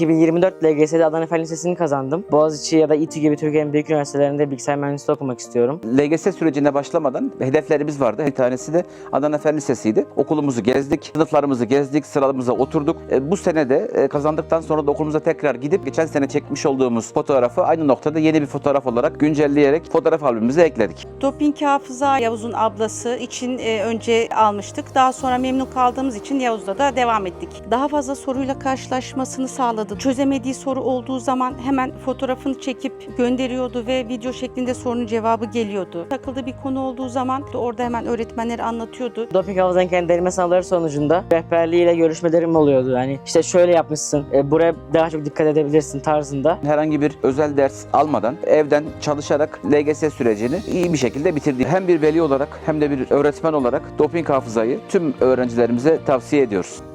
2024 LGS'de Adana Fen Lisesi'ni kazandım. Boğaziçi ya da İTÜ gibi Türkiye'nin büyük üniversitelerinde bilgisayar mühendisliği okumak istiyorum. LGS sürecine başlamadan hedeflerimiz vardı. Bir tanesi de Adana Fen Lisesi'ydi. Okulumuzu gezdik, sınıflarımızı gezdik, sıramıza oturduk. E, bu sene de e, kazandıktan sonra da okulumuza tekrar gidip geçen sene çekmiş olduğumuz fotoğrafı aynı noktada yeni bir fotoğraf olarak güncelleyerek fotoğraf albümümüze ekledik. Doping hafıza Yavuz'un ablası için e, önce almıştık. Daha sonra memnun kaldığımız için Yavuz'da da devam ettik. Daha fazla soruyla karşılaşmasını sağladı. Çözemediği soru olduğu zaman hemen fotoğrafını çekip gönderiyordu ve video şeklinde sorunun cevabı geliyordu. Takıldığı bir konu olduğu zaman orada hemen öğretmenleri anlatıyordu. Doping hafızanın kendi deneme sınavları sonucunda rehberliğiyle görüşmelerim oluyordu. Yani işte şöyle yapmışsın, e, buraya daha çok dikkat edebilirsin tarzında. Herhangi bir özel ders almadan evden çalışarak LGS sürecini iyi bir şekilde bitirdik. Hem bir veli olarak hem de bir öğretmen olarak doping hafızayı tüm öğrencilerimize tavsiye ediyoruz.